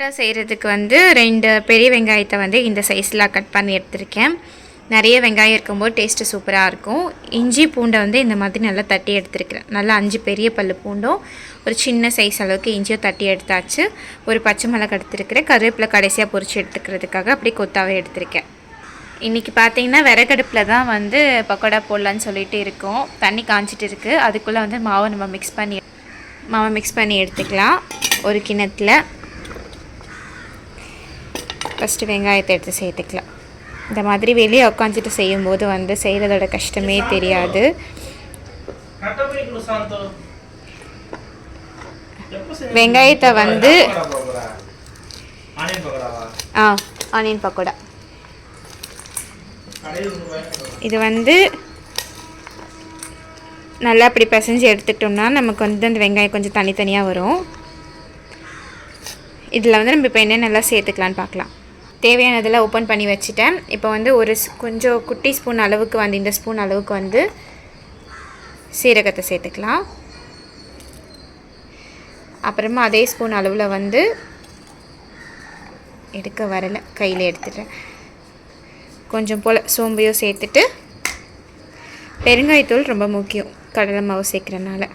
பக்கோடா செய்கிறதுக்கு வந்து ரெண்டு பெரிய வெங்காயத்தை வந்து இந்த சைஸில் கட் பண்ணி எடுத்திருக்கேன். நிறைய வெங்காயம் இருக்கும்போது டேஸ்ட்டு சூப்பராக இருக்கும். இஞ்சி பூண்டை வந்து இந்த மாதிரி நல்லா தட்டி எடுத்துருக்கிறேன். நல்லா அஞ்சு பெரிய பல் பூண்டும் ஒரு சின்ன சைஸ் அளவுக்கு இஞ்சியும் தட்டி எடுத்தாச்சு. ஒரு பச்சை மிளகு எடுத்துருக்கிறேன். கருவேப்பிலை கடைசியாக பொறிச்சு எடுத்துக்கிறதுக்காக அப்படியே கொத்தாவே எடுத்திருக்கேன். இன்றைக்கி பார்த்தீங்கன்னா விறகடுப்பில் தான் வந்து பக்கோடா போடலான்னு சொல்லிட்டு இருக்கோம். தண்ணி காஞ்சிட்டு இருக்குது அதுக்குள்ளே வந்து மாவை நம்ம மிக்ஸ் பண்ணி மாவை மிக்ஸ் பண்ணி எடுத்துக்கலாம். ஒரு கிணத்துல ஃபஸ்ட்டு வெங்காயத்தை எடுத்து சேர்த்துக்கலாம். இந்த மாதிரி வெளியே உட்காந்துட்டு செய்யும்போது வந்து செய்கிறதோட கஷ்டமே தெரியாது. வெங்காயத்தை வந்து ஆ ஆனியன் பக்கோடா. இது வந்து நல்லா அப்படி பிசைஞ்சு எடுத்துக்கிட்டோம்னா நமக்கு வந்து அந்த வெங்காயம் கொஞ்சம் தனித்தனியாக வரும். இதில் வந்து நம்ம இப்போ என்ன நல்லா சேர்த்துக்கலான்னு பார்க்கலாம். தேவையானதெல்லாம் ஓப்பன் பண்ணி வச்சுட்டேன். இப்போ வந்து ஒரு ஸ்- கொஞ்சம் குட்டி ஸ்பூன் அளவுக்கு வந்து இந்த ஸ்பூன் அளவுக்கு வந்து சீரகத்தை சேர்த்துக்கலாம். அப்புறமா அதே ஸ்பூன் அளவில் வந்து எடுக்க வரலை. கையில் எடுத்துட்டேன் கொஞ்சம் போல் சோம்பையும் சேர்த்துட்டு பெருங்காயத்தூள் ரொம்ப முக்கியம். கடலை மாவு சேர்க்குறனால.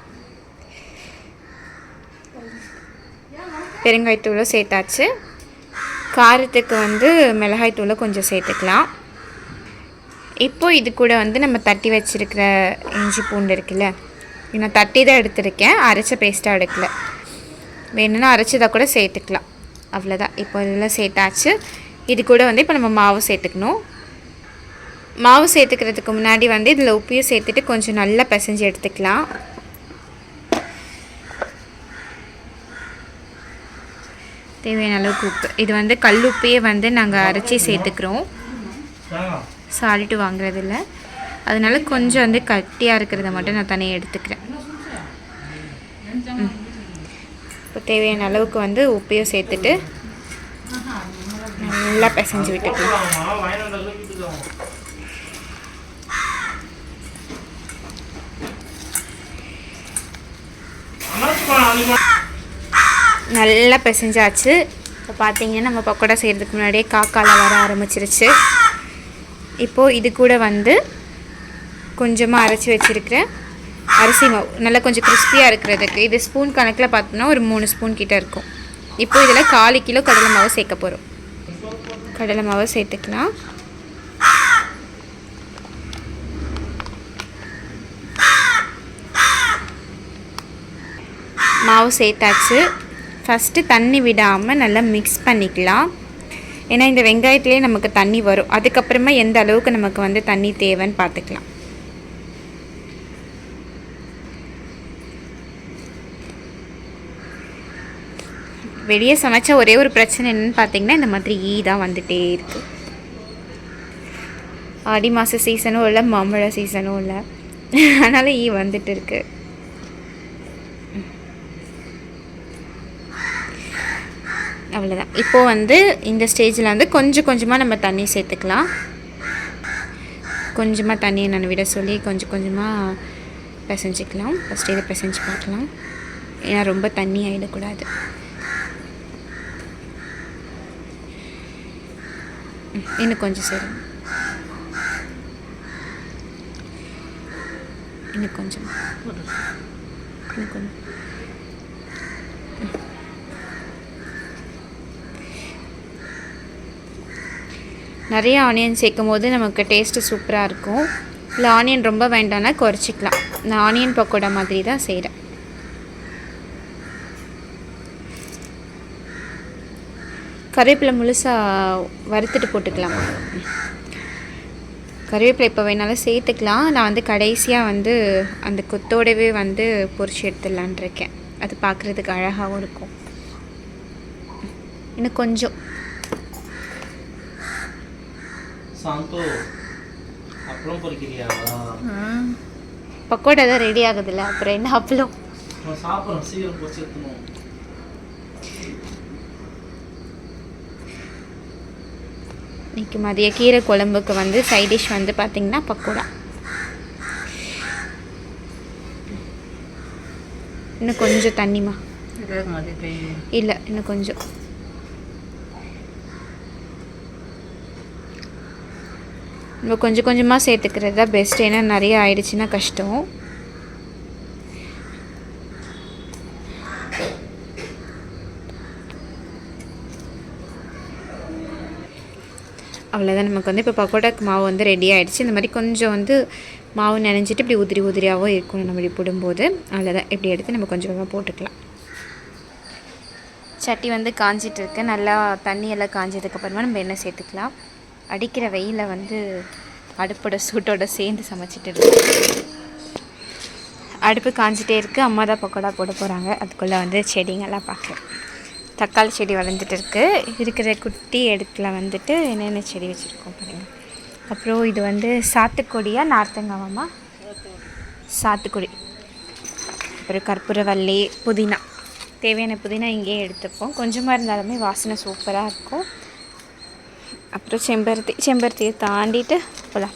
பெருங்காயத்தூளும் சேர்த்தாச்சு. காரத்துக்கு வந்து மிளகாய் தூளை கொஞ்சம் சேர்த்துக்கலாம். இப்போ இது கூட வந்து நம்ம தட்டி வச்சுருக்கிற இஞ்சி பூண்டு இருக்குல்ல நான் தட்டி தான் எடுத்திருக்கேன். அரைச்ச பேஸ்ட்டாக எடுக்கல. வேணும்னா அரைச்சதை கூட சேர்த்துக்கலாம். அவ்வளோதான் இப்போ இதெல்லாம் சேர்த்தாச்சு. இது கூட வந்து இப்போ நம்ம மாவு சேர்த்துக்கணும். மாவு சேர்த்துக்கிறதுக்கு முன்னாடி வந்து இதில் உப்பையும் சேர்த்துட்டு கொஞ்சம் நல்லா பிசைஞ்சு எடுத்துக்கலாம். தேவையான அளவுக்கு உப்பு. இது வந்து கல் உப்பையே வந்து நாங்கள் அரைச்சி சேர்த்துக்கிறோம். வாங்க. சால்ட்டு வாங்குறதில்ல. அதனால கொஞ்சம் வந்து கட்டியாக இருக்கிறத மட்டும் நான் தனியாக எடுத்துக்கிறேன். இப்போ தேவையான அளவுக்கு வந்து உப்பையும் சேர்த்துட்டு நல்லா பிசைஞ்சு விட்டுக்கலாம். நல்லா பிசைஞ்சாச்சு. இப்போ பார்த்தீங்கன்னா நம்ம பக்கோடா செய்கிறதுக்கு முன்னாடியே காக்கால வர ஆரம்பிச்சிருச்சு. இப்போது இது கூட வந்து கொஞ்சமாக அரைச்சி வச்சுருக்கிறேன் அரிசி மாவு. நல்லா கொஞ்சம் கிறிஸ்பியாக இருக்கிறதுக்கு இது ஸ்பூன் கணக்கில் பார்த்தோம்னா ஒரு மூணு ஸ்பூன் கிட்ட இருக்கும். இப்போ இதில் காலு கிலோ கடலை மாவு சேர்க்க போகிறோம் கடலை மாவு சேர்த்துக்கலாம் மாவு சேர்த்தாச்சு. ஃபஸ்ட்டு தண்ணி விடாமல் நல்லா மிக்ஸ் பண்ணிக்கலாம். ஏன்னா இந்த வெங்காயத்துலேயே நமக்கு தண்ணி வரும். அதுக்கப்புறமா எந்த அளவுக்கு நமக்கு வந்து தண்ணி தேவைன்னு பார்த்துக்கலாம். வெளியே சமைச்ச ஒரே ஒரு பிரச்சனை என்னன்னு பார்த்தீங்கன்னா இந்த மாதிரி ஈ தான் வந்துகிட்டே இருக்கு. ஆடி மாத சீசனும் இல்லை மாம்பழ சீசனும் இல்லை. அதனால் ஈ வந்துட்டு இருக்குது அவ்வளோதான் இப்போது வந்து இந்த ஸ்டேஜில் வந்து கொஞ்சம் கொஞ்சமாக நம்ம தண்ணி சேர்த்துக்கலாம். கொஞ்சமாக தண்ணியை நான் விட சொல்லி கொஞ்சம் கொஞ்சமாக பிசைஞ்சிக்கலாம். ஃபஸ்ட்டு இதை பிசைஞ்சு பார்க்கலாம். ஏன்னா ரொம்ப தண்ணி ஆகிடக்கூடாது இன்னும் கொஞ்சம் சரி இன்னும் கொஞ்சம். இன்னும் கொஞ்சம். நிறைய ஆனியன் சேர்க்கும் போது நமக்கு டேஸ்ட்டு சூப்பராக இருக்கும். இல்லை ஆனியன் ரொம்ப வேண்டாம்னா குறைச்சிக்கலாம். நான் ஆனியன் பக்கோடா மாதிரி தான் செய்கிறேன் கருவேப்பிலை முழுசாக வறுத்துட்டு போட்டுக்கலாம். கருவேப்பிலை இப்போ வேணாலும் சேர்த்துக்கலாம். நான் வந்து கடைசியாக வந்து அந்த கொத்தோடவே வந்து பொரிச்சு எடுத்துடலான் இருக்கேன். அது பார்க்குறதுக்கு அழகாகவும் இருக்கும். இன்னும் கொஞ்சம். சாந்தோ அப்புறம் பொறிக்கிறியா? பக்கோடா தான் ரெடி ஆகுதுல்ல அப்புறம் என்ன அப்பளம்? சாப்பிட்றோம் சீக்கிரம் எடுத்துணும் இன்னைக்கு மதிய கீரை குழம்புக்கு வந்து சைட் டிஷ் வந்து பார்த்திங்கன்னா பக்கோடா. இன்னும் கொஞ்சம் தண்ணிமா இல்லை இன்னும் கொஞ்சம். நம்ம கொஞ்சம் கொஞ்சமாக சேர்த்துக்கிறது தான் பெஸ்ட் ஏன்னா நிறைய ஆயிடுச்சுன்னா கஷ்டம். அவ்வளோதான் நமக்கு வந்து இப்போ பக்கோடாக்கு மாவு வந்து ரெடி ஆகிடுச்சு இந்த மாதிரி கொஞ்சம் வந்து மாவு நனைஞ்சிட்டு இப்படி உதிரி உதிரியாகவும் இருக்கணும் நம்ம இப்படி போடும்போது. அவ்வளோதான் இப்படி எடுத்து நம்ம கொஞ்சம் கொஞ்சமாக போட்டுக்கலாம். சட்டி வந்து காஞ்சிட்டு இருக்கு. நல்லா தண்ணியெல்லாம் காஞ்சதுக்கப்புறமா நம்ம எண்ணெய் சேர்த்துக்கலாம். அடிக்கிற வெயில வந்து அடுப்போட சூட்டோட சேர்ந்து சமைச்சிட்டு இருக்கோம் அடுப்பு காஞ்சிட்டே இருக்குது அம்மா தான் பக்கோடா போட போகிறாங்க அதுக்குள்ளே வந்து செடிங்கெல்லாம் பார்க்குறேன் தக்காளி செடி வளர்ந்துட்டு இருக்கு. இருக்கிற குட்டி இடத்துல வந்துட்டு என்னென்ன செடி வச்சுருக்கோம் பாருங்கள் அப்புறம் இது வந்து சாத்துக்கொடியா நார்த்தங்காவாம்மா? சாத்துக்குடி. அப்புறம் கற்பூரவல்லி புதினா. தேவையான புதினா இங்கேயே எடுத்துப்போம். கொஞ்சமாக இருந்தாலுமே வாசனை சூப்பராக இருக்கும். அப்புறம் செம்பருத்தி செம்பருத்தியை தாண்டிட்டு போகலாம்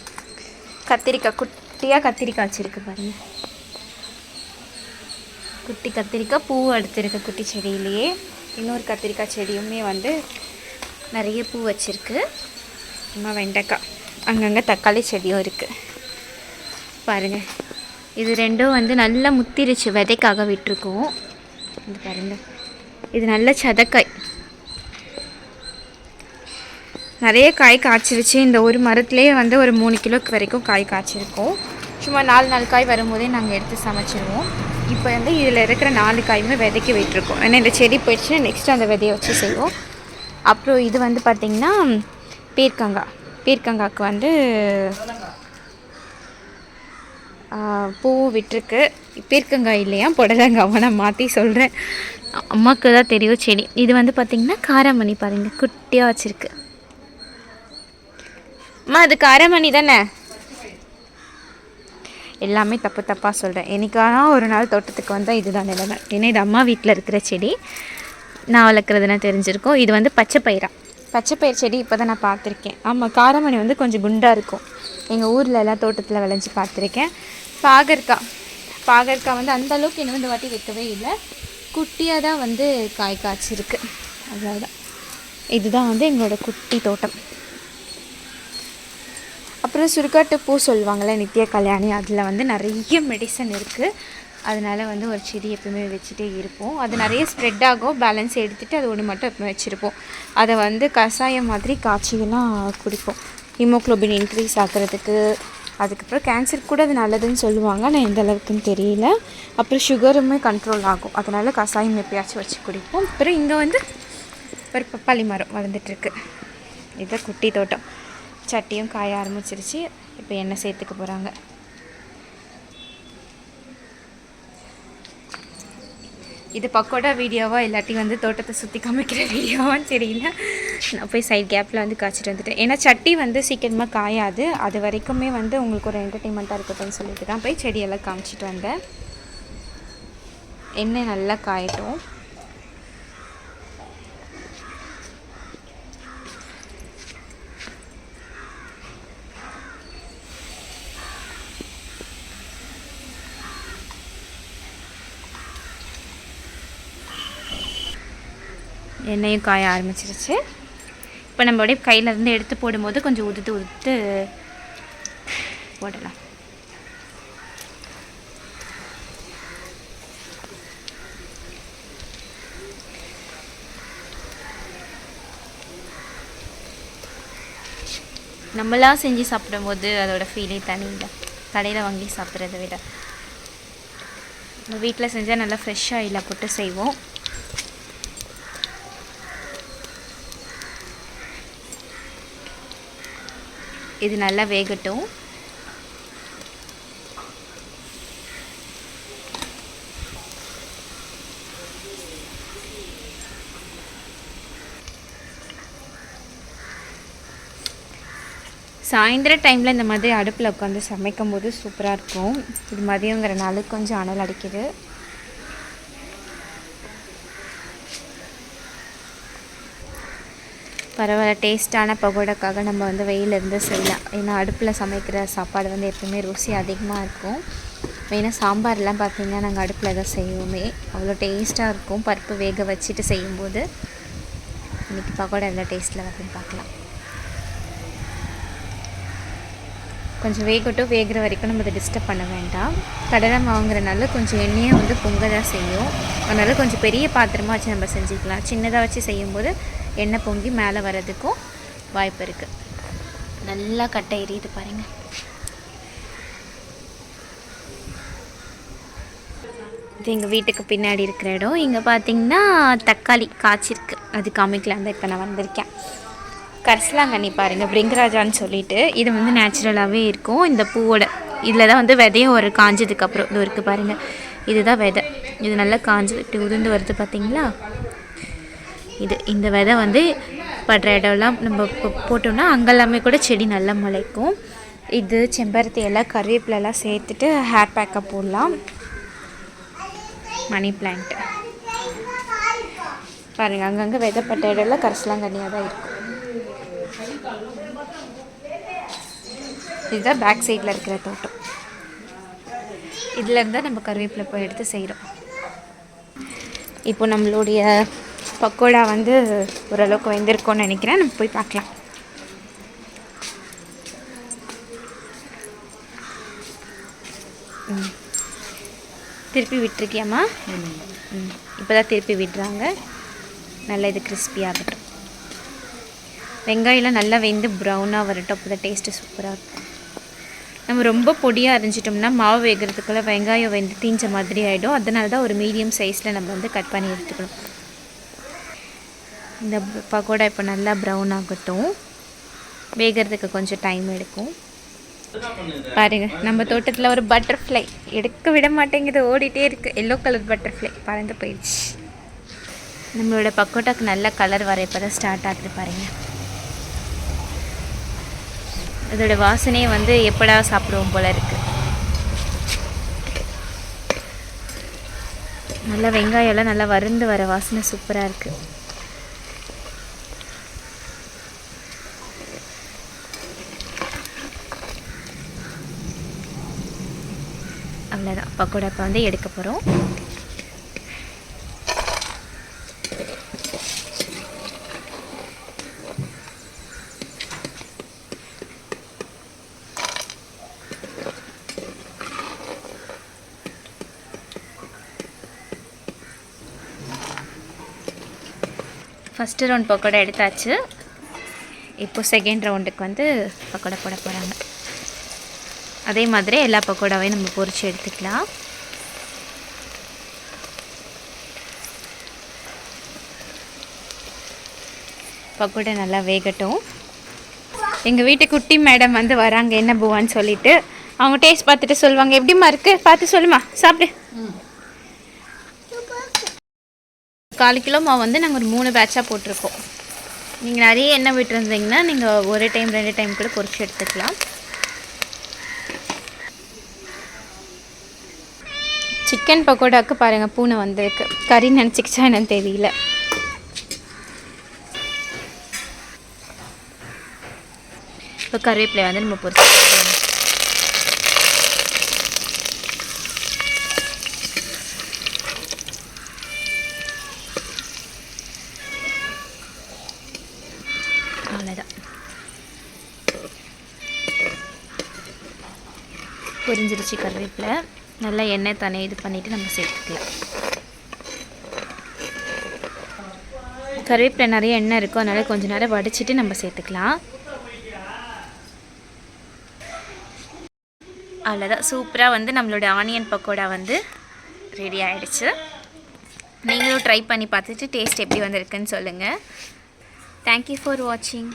கத்திரிக்காய் குட்டியாக கத்திரிக்காய் வச்சுருக்கு பாருங்கள் குட்டி கத்திரிக்காய் பூ அடுத்திருக்கு குட்டி செடியிலேயே இன்னொரு கத்திரிக்காய் செடியுமே வந்து நிறைய பூ வச்சுருக்கு. அம்மா வெண்டைக்காய். அங்கங்கே தக்காளி செடியும் இருக்குது பாருங்கள் இது ரெண்டும் வந்து நல்லா முத்திருச்சு விதைக்காக விட்டுருக்கோம். இது பாருங்கள் இது நல்ல சதக்காய். நிறைய காய் காய்ச்சிருச்சு. இந்த ஒரு மரத்துலேயே வந்து ஒரு மூணு கிலோக்கு வரைக்கும் காய் காய்ச்சிருக்கோம். சும்மா நாலு நாலு காய் வரும்போதே நாங்கள் எடுத்து சமைச்சிருவோம். இப்போ வந்து இதில் இருக்கிற நாலு காயுமே விதைக்க விட்டுருக்கோம். ஏன்னா இந்த செடி போயிடுச்சுன்னா நெக்ஸ்ட் அந்த விதையை வச்சு செய்வோம். அப்புறம் இது வந்து பார்த்திங்கன்னா பீர்க்கங்காய் பீர்க்கங்காய்க்கு வந்து பூவும் விட்டுருக்கு. பீர்க்கங்காய் இல்லையா? புடலங்காவை நான் மாற்றி சொல்கிறேன் அம்மாவுக்கு தான் தெரியும் செடி. இது வந்து பார்த்திங்கன்னா காராமணி பாருங்கள் குட்டியாக வச்சுருக்கு. அம்மா அது மணி தானே? எல்லாமே தப்பு தப்பாக சொல்கிறேன் என்னைக்கானா ஒரு நாள் தோட்டத்துக்கு வந்தால் இதுதான் நிலைமை. ஏன்னா இது அம்மா வீட்டில் இருக்கிற செடி. நான் வளர்க்குறதுனா தெரிஞ்சிருக்கும். இது வந்து பச்சை பயிரா. பச்சை பயிர் செடி இப்போ தான் நான் பார்த்துருக்கேன். ஆமாம் காரமணி வந்து கொஞ்சம் குண்டாக இருக்கும். எங்கள் ஊரில் எல்லாம் தோட்டத்தில் விளைஞ்சி பார்த்துருக்கேன். பாகற்காய் பாகற்காய் வந்து அந்த அளவுக்கு இன்னும் இந்த வாட்டி வைக்கவே இல்லை. குட்டியாக தான் வந்து காய் காய்ச்சிருக்கு. அவ்வளோதான் இதுதான் வந்து எங்களோட குட்டி தோட்டம். அப்புறம் சுருக்காட்டு பூ சொல்லுவாங்கள்ல நித்திய கல்யாணி அதில் வந்து நிறைய மெடிசன் இருக்குது அதனால் வந்து ஒரு செடி எப்பவுமே வச்சுட்டே இருப்போம். அது நிறைய ஸ்ப்ரெட் ஆகும். பேலன்ஸ் எடுத்துகிட்டு அது ஒன்று மட்டும் எப்பவுமே வச்சுருப்போம். அதை வந்து கஷாயம் மாதிரி காய்ச்சிலாம் குடிப்போம். ஹீமோக்ளோபின் இன்க்ரீஸ் ஆகிறதுக்கு அதுக்கப்புறம் கேன்சர் கூட அது நல்லதுன்னு சொல்லுவாங்க. ஆனால் எந்த அளவுக்குன்னு தெரியல. அப்புறம் சுகருமே கண்ட்ரோல் ஆகும். அதனால் கஷாயம் எப்பயாச்சும் வச்சு குடிப்போம். அப்புறம் இங்கே வந்து ஒரு பப்பாளி மரம் வளர்ந்துட்டுருக்கு இதுதான் குட்டி தோட்டம். சட்டியும் காய ஆரம்பிச்சிருச்சு. இப்போ எண்ணெய் சேர்த்துக்க போகிறாங்க இது பக்கோடா வீடியோவா இல்லாட்டி வந்து தோட்டத்தை சுற்றி காமிக்கிற வீடியோவான்னு தெரியல. நான் போய் சைட் கேப்பில் வந்து காய்ச்சிட்டு வந்துட்டேன். ஏன்னா சட்டி வந்து சீக்கிரமாக காயாது. அது வரைக்குமே வந்து உங்களுக்கு ஒரு என்டர்டெயின்மெண்ட்டாக இருக்கட்டும்னு சொல்லிட்டு தான் போய் செடியெல்லாம் காமிச்சிட்டு வந்தேன். எண்ணெய் நல்லா காயட்டும். எண்ணெயும் காய ஆரம்பிச்சிருச்சு. இப்போ நம்ம அப்படியே கையில இருந்து எடுத்து போடும்போது கொஞ்சம் உதுத்து உதுத்து போடலாம். நம்மளா செஞ்சு சாப்பிடும்போது அதோட ஃபீலே தனி கடையில் வாங்கி சாப்பிட்றத விட. நம்ம வீட்டில் செஞ்சால் நல்லா ஃப்ரெஷ்ஷாக இல்லை போட்டு செய்வோம். இது நல்லா வேகட்டும். சாயந்தர டைமில் இந்த மாதிரி அடுப்பில் உட்காந்து சமைக்கும் போது சூப்பராக இருக்கும். இது மதியங்கிறனால கொஞ்சம் அனல் அடிக்குது. பரவாயில்ல டேஸ்ட்டான பகோடாக்காக நம்ம வந்து வெயிலிருந்து செய்யலாம் ஏன்னா அடுப்பில் சமைக்கிற சாப்பாடு வந்து எப்பவுமே ருசி அதிகமாக இருக்கும். மெயினாக சாம்பார்லாம் பார்த்திங்கன்னா நாங்கள் அடுப்பில் தான் செய்வோமே. அவ்வளோ டேஸ்ட்டாக இருக்கும். பருப்பு வேக வச்சுட்டு செய்யும்போது. இன்றைக்கி பகோடா எவ்வளோ டேஸ்ட்டில் வருதுன்னு பார்க்கலாம் கொஞ்சம் வேகட்டும். வேகிற வரைக்கும் நம்ம அதை டிஸ்டர்ப் பண்ண வேண்டாம். கடலை மாவுங்கிறனால கொஞ்சம் எண்ணெயை வந்து பொங்க தான் செய்யும். அதனால் கொஞ்சம் பெரிய பாத்திரமாக வச்சு நம்ம செஞ்சுக்கலாம். சின்னதாக வச்சு செய்யும்போது எண்ணெய் பொங்கி மேலே வர்றதுக்கும் வாய்ப்பு இருக்குது நல்லா கட்டை எரியுது பாருங்கள் இது எங்கள் வீட்டுக்கு பின்னாடி இருக்கிற இடம். இங்கே பார்த்தீங்கன்னா தக்காளி காய்ச்சிருக்கு அது காமிக்கலாம் தான் இப்போ நான் வந்திருக்கேன். கரசலாங்கண்ணி பாருங்கள் பிரிங்கராஜான்னு சொல்லிட்டு. இது வந்து நேச்சுரலாகவே இருக்கும். இந்த பூவோட இதில் தான் வந்து விதையும் ஒரு காஞ்சதுக்கப்புறம் இது இருக்குது பாருங்கள் இதுதான் விதை. இது நல்லா காஞ்சு இப்படி உதிர்ந்து வருது பார்த்தீங்களா இது இந்த விதை வந்து படுற இடம்லாம் நம்ம போட்டோம்னா அங்கெல்லாமே கூட செடி நல்லா முளைக்கும். இது செம்பருத்தி எல்லாம் கருவேப்பிலெல்லாம் சேர்த்துட்டு ஹேர் பேக்கை போடலாம். மணி பிளான்ட் பாருங்கள் அங்கங்கே விதைப்பட்ட இடம்லாம் கரிசலாங்கண்ணியாக தான் இருக்கும். இதுதான் பேக் சைடில் இருக்கிற தோட்டம். இதில் இருந்தால் நம்ம கருவேப்பிலை போய் எடுத்து செய்கிறோம் இப்போ நம்மளுடைய பக்கோடா வந்து ஓரளவுக்கு வெந்திருக்கோன்னு நினைக்கிறேன். நம்ம போய் பார்க்கலாம். ம். திருப்பி விட்டுருக்கியாம்மா? ம். இப்போ தான் திருப்பி விடுறாங்க. நல்லா இது crispy வெங்காயம்லாம் நல்லா வெந்து ப்ரௌனாக வரட்டும். அப்போ தான் டேஸ்ட்டு சூப்பராக இருக்கும். நம்ம ரொம்ப பொடியாக அரைஞ்சிட்டோம்னா மாவு வேகிறதுக்குள்ளே வெங்காயம் வெந்து தீஞ்ச மாதிரி ஆகிடும் அதனால தான் ஒரு மீடியம் சைஸில் நம்ம வந்து கட் பண்ணி எடுத்துக்கணும். இந்த பக்கோடா இப்போ நல்லா ப்ரௌன் ஆகட்டும். வேகிறதுக்கு கொஞ்சம் டைம் எடுக்கும். பாருங்கள் பாருங்க நம்ம தோட்டத்தில் ஒரு பட்டர்ஃப்ளை எடுக்க விட மாட்டேங்குது ஓடிட்டே இருக்கு. எல்லோ கலர் பட்டர்ஃப்ளை பறந்து போயிடுச்சு. நம்மளோட பக்கோட்டாக்கு நல்ல கலர் வர இப்போ தான் ஸ்டார்ட் ஆகுது பாருங்க. இதோட வாசனையே வந்து எப்படா சாப்பிடுவோம் போல இருக்கு. நல்லா வெங்காயம்லாம் நல்லா வருந்து வர வாசனை சூப்பராக இருக்குது அவ்வளோதான் பக்கோடா இப்போ வந்து எடுக்க போகிறோம் ஃபஸ்ட்டு ரவுண்ட் பக்கோடா எடுத்தாச்சு. இப்போ செகண்ட் ரவுண்டுக்கு வந்து பக்கோடா போட போகிறேன் அதே மாதிரி எல்லா பக்கோடாவையும் நம்ம பொறிச்சு எடுத்துக்கலாம். பக்கோடா நல்லா வேகட்டும். எங்கள் வீட்டு குட்டி மேடம் வந்து வராங்க என்ன பூவான்னு சொல்லிட்டு. அவங்க டேஸ்ட் பார்த்துட்டு சொல்லுவாங்க. எப்படிம்மா இருக்கு? பார்த்து சொல்லுமா. சாப்பிடு. கால் கிலோ மாவு வந்து நாங்கள் ஒரு மூணு பேட்சாக போட்டிருக்கோம். நீங்கள் நிறைய எண்ணெய் விட்டுருந்தீங்கன்னா நீங்கள் ஒரு டைம் ரெண்டு டைம் கூட பொறிச்சு எடுத்துக்கலாம். சிக்கன் பக்கோடாவுக்கு பாருங்கள் பூனை வந்திருக்கு. கறி நினச்சிக்கிச்சா என்னன்னு தெரியல. இப்போ கருவேப்பிலை வந்து நம்ம பொரிச்சு அவ்வளோதான் பொரிஞ்சிருச்சு கருவேப்பிலை நல்லா எண்ணெய் தனி இது பண்ணிவிட்டு நம்ம சேர்த்துக்கலாம். கருவேப்பிலை நிறைய எண்ணெய் இருக்கும். அதனால் கொஞ்ச நேரம் வடிச்சிட்டு நம்ம சேர்த்துக்கலாம். அவ்வளோதான் சூப்பராக வந்து நம்மளோட ஆனியன் பக்கோடா வந்து ரெடி ஆகிடுச்சு நீங்களும் ட்ரை பண்ணி பார்த்துட்டு டேஸ்ட் எப்படி வந்திருக்குன்னு சொல்லுங்கள் தேங்க்யூ ஃபார் வாட்சிங்